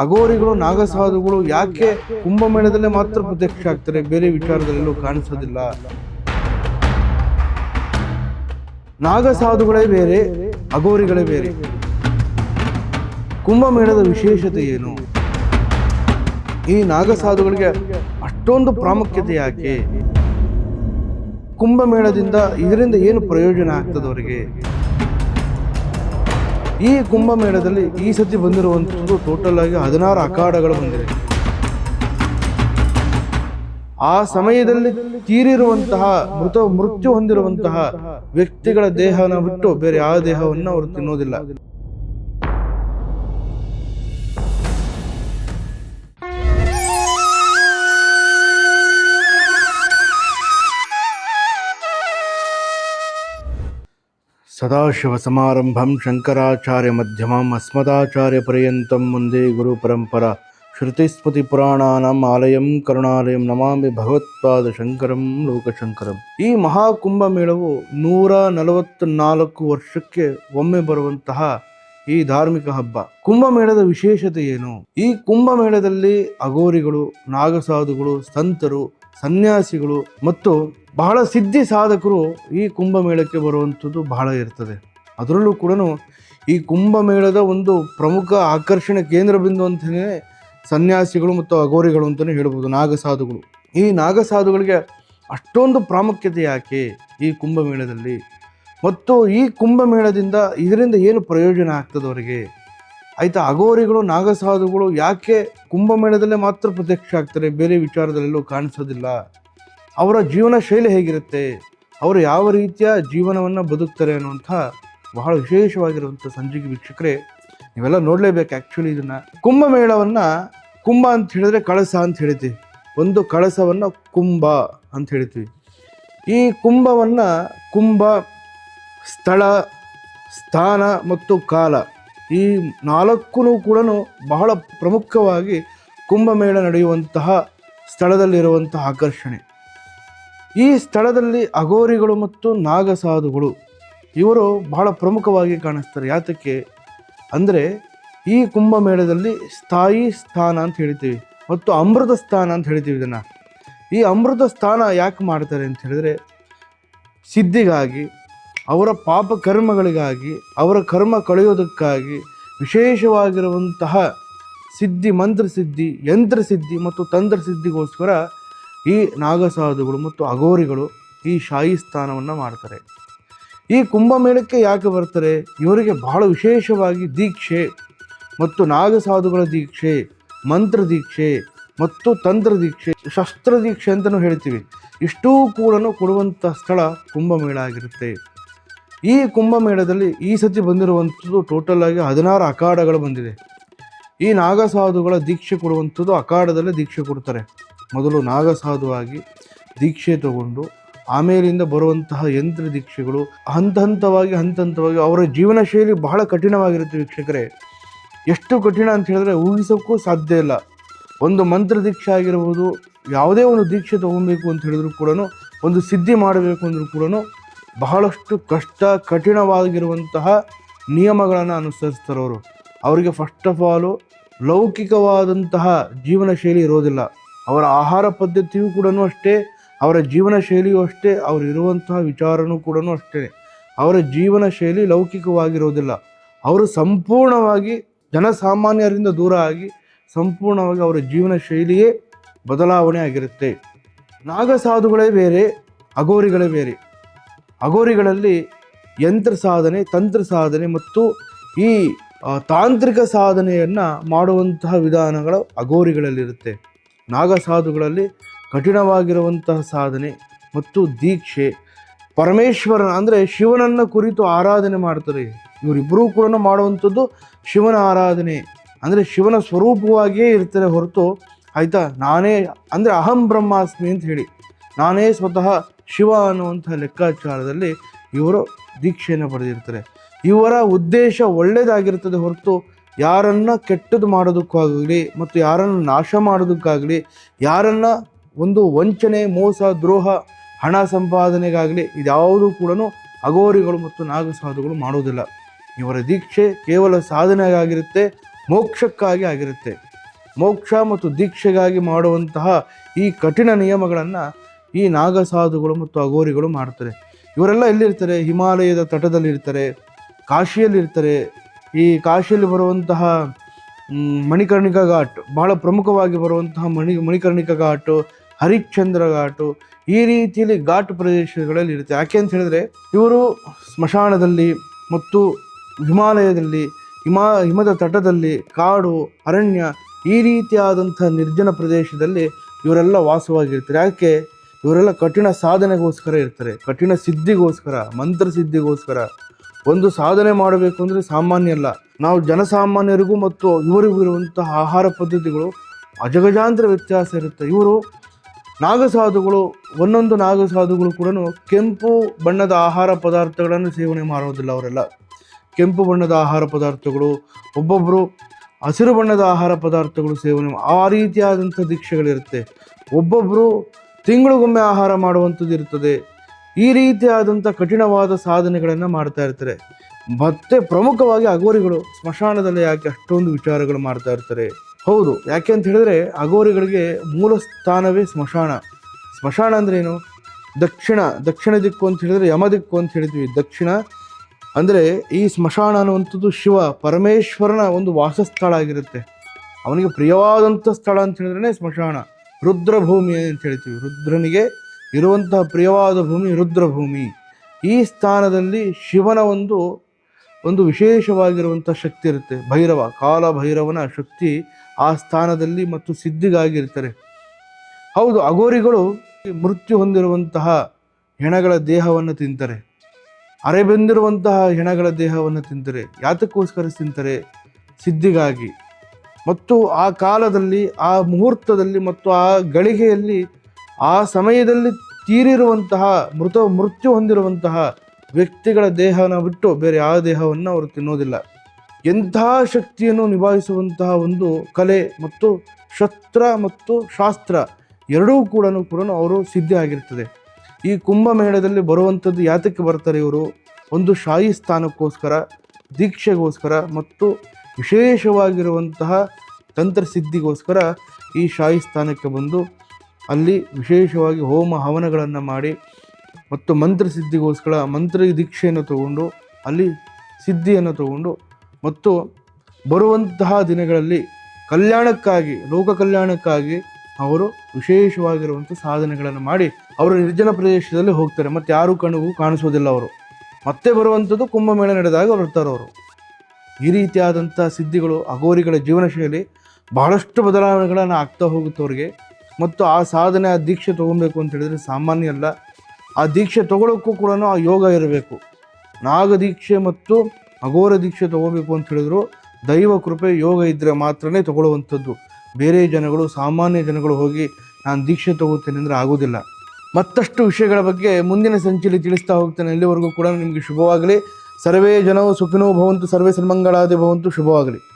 ಅಗೋರಿಗಳು ನಾಗಸಾಧುಗಳು ಯಾಕೆ ಕುಂಭಮೇಳದಲ್ಲೇ ಮಾತ್ರ ಪ್ರತ್ಯಕ್ಷ ಆಗ್ತಾರೆ? ಬೇರೆ ವಿಚಾರದಲ್ಲೂ ಕಾಣಿಸೋದಿಲ್ಲ. ನಾಗಸಾಧುಗಳೇ ಬೇರೆ ಅಗೋರಿಗಳೇ ಬೇರೆ. ಕುಂಭಮೇಳದ ವಿಶೇಷತೆ ಏನು? ಈ ನಾಗಸಾಧುಗಳಿಗೆ ಅಷ್ಟೊಂದು ಪ್ರಾಮುಖ್ಯತೆ ಯಾಕೆ? ಕುಂಭಮೇಳದಿಂದ ಇದರಿಂದ ಏನು ಪ್ರಯೋಜನ ಆಗ್ತದೆ ಅವರಿಗೆ? ಈ ಕುಂಭಮೇಳದಲ್ಲಿ ಈ ಸತಿ ಬಂದಿರುವಂಥದ್ದು ಟೋಟಲ್ ಆಗಿ ಹದಿನಾರು ಅಖಾಡಗಳು ಬಂದಿವೆ ಆ ಸಮಯದಲ್ಲಿ ತೀರಿರುವಂತಹ ಮೃತ, ಮೃತ್ಯು ಹೊಂದಿರುವಂತಹ ವ್ಯಕ್ತಿಗಳ ದೇಹನ ಬಿಟ್ಟು ಬೇರೆ ಯಾವ ದೇಹವನ್ನು ಅವರು ತಿನ್ನೋದಿಲ್ಲ. ಸದಾಶಿವಸಮಾರಂಭಂ ಶಂಕರಾಚಾರ್ಯ ಮಧ್ಯಮಂ ಅಸ್ಮದಾಚಾರ್ಯ ಪರ್ಯಂತಂ ಮುಂದೆ ಗುರು ಪರಂಪರಾ. ಶ್ರುತಿಸ್ಮೃತಿ ಪುರಾಣಾನಾಂ ಆಲಯಂ ಕರುಣಾಲಯಂ ನಮಾಮಿ ಭಗವತ್ಪಾದ ಶಂಕರಂ ಲೋಕಶಂಕರಂ. ಈ ಮಹಾಕುಂಭ ಮೇಳವು ನೂರ ನಲವತ್ನಾಲ್ಕು ವರ್ಷಕ್ಕೆ ಒಮ್ಮೆ ಬರುವಂತಹ ಈ ಧಾರ್ಮಿಕ ಹಬ್ಬ. ಕುಂಭಮೇಳದ ವಿಶೇಷತೆ ಏನು? ಈ ಕುಂಭಮೇಳದಲ್ಲಿ ಅಗೋರಿಗಳು ನಾಗಸಾಧುಗಳು, ಸಂತರು, ಸನ್ಯಾಸಿಗಳು ಮತ್ತು ಬಹಳ ಸಿದ್ಧಿ ಸಾಧಕರು ಈ ಕುಂಭಮೇಳಕ್ಕೆ ಬರುವಂಥದ್ದು ಬಹಳ ಇರ್ತದೆ. ಅದರಲ್ಲೂ ಕೂಡ ಈ ಕುಂಭಮೇಳದ ಒಂದು ಪ್ರಮುಖ ಆಕರ್ಷಣೆ ಕೇಂದ್ರ ಬಿಂದು ಅಂತಲೇ ಸನ್ಯಾಸಿಗಳು ಮತ್ತು ಅಗೋರಿಗಳು ಅಂತಲೇ ಹೇಳ್ಬೋದು, ನಾಗಸಾಧುಗಳು. ಈ ನಾಗಸಾಧುಗಳಿಗೆ ಅಷ್ಟೊಂದು ಪ್ರಾಮುಖ್ಯತೆ ಯಾಕೆ ಈ ಕುಂಭಮೇಳದಲ್ಲಿ? ಮತ್ತು ಈ ಕುಂಭಮೇಳದಿಂದ ಇದರಿಂದ ಏನು ಪ್ರಯೋಜನ ಆಗ್ತದೆ ಅವರಿಗೆ? ಆಯಿತಾ ಅಗೋರಿಗಳು ನಾಗಸಾಧುಗಳು ಯಾಕೆ ಕುಂಭಮೇಳದಲ್ಲೇ ಮಾತ್ರ ಪ್ರತ್ಯಕ್ಷ ಆಗ್ತಾರೆ? ಬೇರೆ ವಿಚಾರದಲ್ಲೆಲ್ಲೂ ಕಾಣಿಸೋದಿಲ್ಲ. ಅವರ ಜೀವನ ಶೈಲಿ ಹೇಗಿರುತ್ತೆ? ಅವರು ಯಾವ ರೀತಿಯ ಜೀವನವನ್ನು ಬದುಕ್ತಾರೆ ಅನ್ನುವಂಥ ಬಹಳ ವಿಶೇಷವಾಗಿರುವಂಥ ಸಂಜೀವಿ ವೀಕ್ಷಕರೇ, ನೀವೆಲ್ಲ ನೋಡಲೇಬೇಕು ಆ್ಯಕ್ಚುಲಿ ಇದನ್ನು. ಕುಂಭಮೇಳವನ್ನು ಕುಂಭ ಅಂತ ಹೇಳಿದ್ರೆ ಕಳಸ ಅಂತ ಹೇಳ್ತೀವಿ ಒಂದು ಕಳಸವನ್ನು ಕುಂಭ ಅಂತ ಹೇಳ್ತೀವಿ ಈ ಕುಂಭವನ್ನು ಕುಂಭ, ಸ್ಥಳ, ಸ್ಥಾನ ಮತ್ತು ಕಾಲ ಈ ನಾಲ್ಕು ಕೂಡ ಬಹಳ ಪ್ರಮುಖವಾಗಿ ಕುಂಭಮೇಳ ನಡೆಯುವಂತಹ ಸ್ಥಳದಲ್ಲಿರುವಂತಹ ಆಕರ್ಷಣೆ. ಈ ಸ್ಥಳದಲ್ಲಿ ಅಘೋರಿಗಳು ಮತ್ತು ನಾಗಸಾಧುಗಳು, ಇವರು ಬಹಳ ಪ್ರಮುಖವಾಗಿ ಕಾಣಿಸ್ತಾರೆ. ಯಾತಕ್ಕೆ ಅಂದರೆ ಈ ಕುಂಭಮೇಳದಲ್ಲಿ ಸ್ಥಾಯಿ ಸ್ಥಾನ ಅಂತ ಹೇಳ್ತೀವಿ ಮತ್ತು ಅಮೃತ ಸ್ಥಾನ ಅಂತ ಹೇಳ್ತೀವಿ ಇದನ್ನು. ಈ ಅಮೃತ ಸ್ಥಾನ ಯಾಕೆ ಮಾಡ್ತಾರೆ ಅಂತ ಹೇಳಿದ್ರೆ ಸಿದ್ಧಿಗಾಗಿ, ಅವರ ಪಾಪ ಕರ್ಮಗಳಿಗಾಗಿ, ಅವರ ಕರ್ಮ ಕಳೆಯೋದಕ್ಕಾಗಿ ವಿಶೇಷವಾಗಿರುವಂತಹ ಸಿದ್ಧಿ ಮಂತ್ರ ಸಿದ್ಧಿ ಯಂತ್ರ ಸಿದ್ಧಿ ಮತ್ತು ತಂತ್ರ ಸಿದ್ಧಿಗೋಸ್ಕರ ಈ ನಾಗಸಾಧುಗಳು ಮತ್ತು ಅಘೋರಿಗಳು ಈ ಶಾಹಿ ಸ್ಥಾನವನ್ನು ಮಾಡ್ತಾರೆ. ಈ ಕುಂಭಮೇಳಕ್ಕೆ ಯಾಕೆ ಬರ್ತಾರೆ? ಇವರಿಗೆ ಬಹಳ ವಿಶೇಷವಾಗಿ ದೀಕ್ಷೆ ಮತ್ತು ನಾಗಸಾಧುಗಳ ದೀಕ್ಷೆ, ಮಂತ್ರ ದೀಕ್ಷೆ ಮತ್ತು ತಂತ್ರ ದೀಕ್ಷೆ, ಶಸ್ತ್ರ ದೀಕ್ಷೆ ಅಂತಲೂ ಹೇಳ್ತೀವಿ. ಇಷ್ಟೂ ಕೂಡ ಕೊಡುವಂಥ ಸ್ಥಳ ಕುಂಭಮೇಳ ಆಗಿರುತ್ತೆ. ಈ ಕುಂಭಮೇಳದಲ್ಲಿ ಈ ಸತಿ ಬಂದಿರುವಂಥದ್ದು ಟೋಟಲ್ ಆಗಿ ಹದಿನಾರು ಅಖಾಡಗಳು ಬಂದಿದೆ. ಈ ನಾಗಸಾಧುಗಳ ದೀಕ್ಷೆ ಕೊಡುವಂಥದ್ದು ಅಖಾಡದಲ್ಲೇ ದೀಕ್ಷೆ ಕೊಡ್ತಾರೆ. ಮೊದಲು ನಾಗಸಾಧುವಾಗಿ ದೀಕ್ಷೆ ತಗೊಂಡು ಆಮೇಲಿಂದ ಬರುವಂತಹ ಯಂತ್ರ ದೀಕ್ಷೆಗಳು ಹಂತ ಹಂತವಾಗಿ ಹಂತ ಹಂತವಾಗಿ ಅವರ ಜೀವನ ಶೈಲಿ ಬಹಳ ಕಠಿಣವಾಗಿರುತ್ತೆ ವೀಕ್ಷಕರೇ. ಎಷ್ಟು ಕಠಿಣ ಅಂತ ಹೇಳಿದ್ರೆ ಊಹಿಸೋಕ್ಕೂ ಸಾಧ್ಯ ಇಲ್ಲ. ಒಂದು ಮಂತ್ರ ದೀಕ್ಷೆ ಆಗಿರ್ಬೋದು, ಯಾವುದೇ ಒಂದು ದೀಕ್ಷೆ ತಗೊಬೇಕು ಅಂತ ಹೇಳಿದ್ರು ಕೂಡ ಒಂದು ಸಿದ್ಧಿ ಮಾಡಬೇಕು ಅಂದರೂ ಕೂಡ ಬಹಳಷ್ಟು ಕಷ್ಟ ಕಠಿಣವಾಗಿರುವಂತಹ ನಿಯಮಗಳನ್ನು ಅನುಸರಿಸ್ತಾರೆ ಅವರು ಅವರಿಗೆ ಫಸ್ಟ್ ಆಫ್ ಆಲು ಲೌಕಿಕವಾದಂತಹ ಜೀವನ ಶೈಲಿ ಇರೋದಿಲ್ಲ. ಅವರ ಆಹಾರ ಪದ್ಧತಿಯೂ ಕೂಡ ಅಷ್ಟೇ, ಅವರ ಜೀವನ ಶೈಲಿಯೂ ಅಷ್ಟೇ ಅವರಿರುವಂತಹ ವಿಚಾರನೂ ಕೂಡ ಅಷ್ಟೇ. ಅವರ ಜೀವನ ಶೈಲಿ ಲೌಕಿಕವಾಗಿರೋದಿಲ್ಲ. ಅವರು ಸಂಪೂರ್ಣವಾಗಿ ಜನಸಾಮಾನ್ಯರಿಂದ ದೂರ ಆಗಿ ಸಂಪೂರ್ಣವಾಗಿ ಅವರ ಜೀವನ ಶೈಲಿಯೇ ಬದಲಾವಣೆ ಆಗಿರುತ್ತೆ. ನಾಗಸಾಧುಗಳೇ ಬೇರೆ ಅಗೋರಿಗಳೇ ಬೇರೆ. ಅಗೋರಿಗಳಲ್ಲಿ ಯಂತ್ರ ಸಾಧನೆ, ತಂತ್ರ ಸಾಧನೆ ಮತ್ತು ಈ ತಾಂತ್ರಿಕ ಸಾಧನೆಯನ್ನು ಮಾಡುವಂತಹ ವಿಧಾನಗಳು ಅಗೋರಿಗಳಲ್ಲಿರುತ್ತೆ ನಾಗಸಾಧುಗಳಲ್ಲಿ ಕಠಿಣವಾಗಿರುವಂತಹ ಸಾಧನೆ ಮತ್ತು ದೀಕ್ಷೆ. ಪರಮೇಶ್ವರನ ಅಂದರೆ ಶಿವನನ್ನು ಕುರಿತು ಆರಾಧನೆ ಮಾಡ್ತಾರೆ. ಇವರಿಬ್ಬರೂ ಕೂಡ ಮಾಡುವಂಥದ್ದು ಶಿವನ ಆರಾಧನೆ. ಅಂದರೆ ಶಿವನ ಸ್ವರೂಪವಾಗಿಯೇ ಇರ್ತಾರೆ ಹೊರತು ಆಯಿತಾ? ನಾನೇ ಅಂದರೆ ಅಹಂ ಬ್ರಹ್ಮಾಸ್ಮಿ ಅಂತ ಹೇಳಿ. ನಾನೇ ಸ್ವತಃ ಶಿವ ಅನ್ನುವಂಥ ಲೆಕ್ಕಾಚಾರದಲ್ಲಿ ಇವರು ದೀಕ್ಷೆಯನ್ನು ಪಡೆದಿರ್ತಾರೆ. ಇವರ ಉದ್ದೇಶ ಒಳ್ಳೆಯದಾಗಿರ್ತದೆ ಹೊರತು ಯಾರನ್ನ ಕೆಟ್ಟದ್ದು ಮಾಡೋದಕ್ಕಾಗಲಿ ಮತ್ತು ಯಾರನ್ನು ನಾಶ ಮಾಡೋದಕ್ಕಾಗಲಿ, ಯಾರನ್ನ ಒಂದು ವಂಚನೆ, ಮೋಸ, ದ್ರೋಹ, ಹಣ ಸಂಪಾದನೆಗಾಗಲಿ ಇದ್ಯಾವುದೂ ಕೂಡ ಅಗೋರಿಗಳು ಮತ್ತು ನಾಗಸಾಧುಗಳು ಮಾಡೋದಿಲ್ಲ. ಇವರ ದೀಕ್ಷೆ ಕೇವಲ ಸಾಧನೆಗಾಗಿರುತ್ತೆ, ಮೋಕ್ಷಕ್ಕಾಗಿ ಆಗಿರುತ್ತೆ. ಮೋಕ್ಷ ಮತ್ತು ದೀಕ್ಷೆಗಾಗಿ ಮಾಡುವಂತಹ ಈ ಕಠಿಣ ನಿಯಮಗಳನ್ನು ಈ ನಾಗಸಾಧುಗಳು ಮತ್ತು ಅಘೋರಿಗಳು ಮಾಡ್ತಾರೆ. ಇವರೆಲ್ಲ ಎಲ್ಲಿರ್ತಾರೆ? ಹಿಮಾಲಯದ ತಟದಲ್ಲಿರ್ತಾರೆ, ಕಾಶಿಯಲ್ಲಿರ್ತಾರೆ ಈ ಕಾಶಿಯಲ್ಲಿ ಬರುವಂತಹ ಮಣಿಕರ್ಣಿಕಾ ಘಾಟ್, ಬಹಳ ಪ್ರಮುಖವಾಗಿ ಬರುವಂತಹ ಮಣಿ, ಮಣಿಕರ್ಣಿಕಾ ಘಾಟು, ಹರಿಶ್ಚಂದ್ರ ಘಾಟು ಈ ರೀತಿಯಲ್ಲಿ ಘಾಟ್ ಪ್ರದೇಶಗಳಲ್ಲಿ ಇರುತ್ತೆ. ಯಾಕೆ ಅಂತ ಹೇಳಿದ್ರೆ, ಇವರು ಸ್ಮಶಾನದಲ್ಲಿ ಮತ್ತು ಹಿಮಾಲಯದಲ್ಲಿ, ಹಿಮಾ, ಹಿಮದ ತಟದಲ್ಲಿ, ಕಾಡು, ಅರಣ್ಯ ಈ ರೀತಿಯಾದಂಥ ನಿರ್ಜನ ಪ್ರದೇಶದಲ್ಲಿ ಇವರೆಲ್ಲ ವಾಸವಾಗಿರ್ತಾರೆ. ಯಾಕೆ? ಇವರೆಲ್ಲ ಕಠಿಣ ಸಾಧನೆಗೋಸ್ಕರ ಇರ್ತಾರೆ. ಕಠಿಣ ಸಿದ್ಧಿಗೋಸ್ಕರ ಮಂತ್ರ ಸಿದ್ಧಿಗೋಸ್ಕರ ಒಂದು ಸಾಧನೆ ಮಾಡಬೇಕು ಅಂದರೆ ಸಾಮಾನ್ಯ ಅಲ್ಲ ನಾವು ಜನಸಾಮಾನ್ಯರಿಗೂ ಮತ್ತು ಇವರಿಗೂ ಇರುವಂತಹ ಆಹಾರ ಪದ್ಧತಿಗಳು ಅಜಗಜಾಂತರ ವ್ಯತ್ಯಾಸ ಇರುತ್ತೆ. ಇವರು ನಾಗಸಾಧುಗಳು, ಒಂದೊಂದು ನಾಗಸಾಧುಗಳು ಕೂಡ ಕೆಂಪು ಬಣ್ಣದ ಆಹಾರ ಪದಾರ್ಥಗಳನ್ನು ಸೇವನೆ ಮಾಡುವುದಿಲ್ಲ ಅವರೆಲ್ಲ. ಕೆಂಪು ಬಣ್ಣದ ಆಹಾರ ಪದಾರ್ಥಗಳು ಒಬ್ಬೊಬ್ಬರು ಹಸಿರು ಬಣ್ಣದ ಆಹಾರ ಪದಾರ್ಥಗಳು ಸೇವನೆ ಆ ರೀತಿಯಾದಂಥ ದೀಕ್ಷೆಗಳಿರುತ್ತೆ. ಒಬ್ಬೊಬ್ಬರು ತಿಂಗಳಿಗೊಮ್ಮೆ ಆಹಾರ ಮಾಡುವಂಥದ್ದು ಇರ್ತದೆ. ಈ ರೀತಿಯಾದಂಥ ಕಠಿಣವಾದ ಸಾಧನೆಗಳನ್ನು ಮಾಡ್ತಾ ಇರ್ತಾರೆ. ಮತ್ತೆ ಪ್ರಮುಖವಾಗಿ ಅಗೋರಿಗಳು ಸ್ಮಶಾನದಲ್ಲಿ ಯಾಕೆ ಅಷ್ಟೊಂದು ವಿಚಾರಗಳು ಮಾಡ್ತಾ ಇರ್ತಾರೆ? ಹೌದು, ಯಾಕೆ ಅಂತ ಹೇಳಿದ್ರೆ ಅಗೋರಿಗಳಿಗೆ ಮೂಲ ಸ್ಥಾನವೇ ಸ್ಮಶಾನ. ಸ್ಮಶಾನ ಅಂದ್ರೆ ಏನು? ದಕ್ಷಿಣ ದಕ್ಷಿಣ ದಿಕ್ಕು ಅಂತ ಹೇಳಿದ್ರೆ ಯಮ ದಿಕ್ಕು ಅಂತ ಹೇಳ್ತೀವಿ ದಕ್ಷಿಣ ಅಂದರೆ ಈ ಸ್ಮಶಾನ ಅನ್ನುವಂಥದ್ದು ಶಿವ, ಪರಮೇಶ್ವರನ ಒಂದು ವಾಸಸ್ಥಳ ಆಗಿರುತ್ತೆ. ಅವನಿಗೆ ಪ್ರಿಯವಾದಂಥ ಸ್ಥಳ ಅಂತ ಹೇಳಿದ್ರೆ ಸ್ಮಶಾನ. ರುದ್ರಭೂಮಿ ಅಂತ ಹೇಳ್ತೀವಿ. ರುದ್ರನಿಗೆ ಇರುವಂತಹ ಪ್ರಿಯವಾದ ಭೂಮಿ ರುದ್ರಭೂಮಿ. ಈ ಸ್ಥಾನದಲ್ಲಿ ಶಿವನ ಒಂದು ಒಂದು ವಿಶೇಷವಾಗಿರುವಂಥ ಶಕ್ತಿ ಇರುತ್ತೆ. ಭೈರವ ಕಾಲ ಭೈರವನ ಶಕ್ತಿ ಆ ಸ್ಥಾನದಲ್ಲಿ ಮತ್ತು ಸಿದ್ಧಿಗಾಗಿರ್ತಾರೆ. ಹೌದು ಅಗೋರಿಗಳು ಮೃತ್ಯು ಹೊಂದಿರುವಂತಹ ಹೆಣಗಳ ದೇಹವನ್ನು ತಿಂತಾರೆ. ಅರೆಬೆಂದಿರುವಂತಹ ಹೆಣಗಳ ದೇಹವನ್ನು ತಿಂತಾರೆ. ಯಾತಕ್ಕೋಸ್ಕರ ತಿಂತಾರೆ? ಸಿದ್ಧಿಗಾಗಿ. ಮತ್ತು ಆ ಕಾಲದಲ್ಲಿ, ಆ ಮುಹೂರ್ತದಲ್ಲಿ ಮತ್ತು ಆ ಗಳಿಗೆಯಲ್ಲಿ ಆ ಸಮಯದಲ್ಲಿ ತೀರಿರುವಂತಹ ಮೃತ, ಮೃತ್ಯು ಹೊಂದಿರುವಂತಹ ವ್ಯಕ್ತಿಗಳ ದೇಹನ ಬಿಟ್ಟು ಬೇರೆ ಯಾವ ದೇಹವನ್ನು ಅವರು ತಿನ್ನೋದಿಲ್ಲ. ಎಂಥ ಶಕ್ತಿಯನ್ನು ನಿಭಾಯಿಸುವಂತಹ ಒಂದು ಕಲೆ ಮತ್ತು ಶಸ್ತ್ರ ಮತ್ತು ಶಾಸ್ತ್ರ ಎರಡೂ ಕೂಡ ಕೂಡ ಅವರು ಸಿದ್ಧಿ ಆಗಿರ್ತದೆ. ಈ ಕುಂಭಮೇಳದಲ್ಲಿ ಬರುವಂಥದ್ದು ಯಾತಕ್ಕೆ ಬರ್ತಾರೆ ಇವರು? ಒಂದು ಶಾಹಿ ಸ್ಥಾನಕ್ಕೋಸ್ಕರ, ದೀಕ್ಷೆಗೋಸ್ಕರ ಮತ್ತು ವಿಶೇಷವಾಗಿರುವಂತಹ ತಂತ್ರಸಿದ್ಧಿಗೋಸ್ಕರ ಈ ಶಾಹಿ ಸ್ಥಾನಕ್ಕೆ ಬಂದು ಅಲ್ಲಿ ವಿಶೇಷವಾಗಿ ಹೋಮ ಹವನಗಳನ್ನು ಮಾಡಿ ಮತ್ತು ಮಂತ್ರ ಸಿದ್ಧಿಗೋಸ್ಕರ ಮಂತ್ರ ದೀಕ್ಷೆಯನ್ನು ತಗೊಂಡು ಅಲ್ಲಿ ಸಿದ್ಧಿಯನ್ನು ತಗೊಂಡು ಮತ್ತು ಬರುವಂತಹ ದಿನಗಳಲ್ಲಿ ಕಲ್ಯಾಣಕ್ಕಾಗಿ, ಲೋಕ ಕಲ್ಯಾಣಕ್ಕಾಗಿ ಅವರು ವಿಶೇಷವಾಗಿರುವಂಥ ಸಾಧನೆಗಳನ್ನು ಮಾಡಿ ಅವರು ನಿರ್ಜನ ಪ್ರದೇಶದಲ್ಲಿ ಹೋಗ್ತಾರೆ. ಮತ್ತು ಯಾರೂ ಕಣ್ಣಿಗೂ ಕಾಣಿಸೋದಿಲ್ಲ ಅವರು. ಮತ್ತೆ ಬರುವಂಥದ್ದು ಕುಂಭಮೇಳ ನಡೆದಾಗ ಬರ್ತಾರೆ ಅವರು. ಈ ರೀತಿಯಾದಂಥ ಸಿದ್ಧಿಗಳು, ಅಘೋರಿಗಳ ಜೀವನ ಶೈಲಿ ಬಹಳಷ್ಟು ಬದಲಾವಣೆಗಳನ್ನು ಆಗ್ತಾ ಹೋಗುತ್ತೆ ಅವ್ರಿಗೆ. ಮತ್ತು ಆ ಸಾಧನೆ, ಆ ದೀಕ್ಷೆ ತೊಗೊಬೇಕು ಅಂತ ಹೇಳಿದರೆ ಸಾಮಾನ್ಯ ಅಲ್ಲ. ಆ ದೀಕ್ಷೆ ತಗೊಳ್ಳೋಕ್ಕೂ ಕೂಡ ಆ ಯೋಗ ಇರಬೇಕು. ನಾಗ ದೀಕ್ಷೆ ಮತ್ತು ಅಘೋರ ದೀಕ್ಷೆ ತಗೋಬೇಕು ಅಂತ ಹೇಳಿದ್ರು. ದೈವ ಕೃಪೆ, ಯೋಗ ಇದ್ದರೆ ಮಾತ್ರನೇ ತಗೊಳ್ಳುವಂಥದ್ದು. ಬೇರೆ ಜನಗಳು, ಸಾಮಾನ್ಯ ಜನಗಳು ಹೋಗಿ ನಾನು ದೀಕ್ಷೆ ತಗೋತೇನೆ ಅಂದರೆ ಆಗೋದಿಲ್ಲ. ಮತ್ತಷ್ಟು ವಿಷಯಗಳ ಬಗ್ಗೆ ಮುಂದಿನ ಸಂಚಿಲಿ ತಿಳಿಸ್ತಾ ಹೋಗ್ತೇನೆ. ಇಲ್ಲಿವರೆಗೂ ಕೂಡ ನಿಮಗೆ ಶುಭವಾಗಲಿ. ಸರ್ವೇ ಜನವು ಸುಖಿನೋ ಭವಂತು, ಸರ್ವೇ ಸನ್ಮಂಗಳಾದಿ ಭವಂತು, ಶುಭವಾಗಲಿ.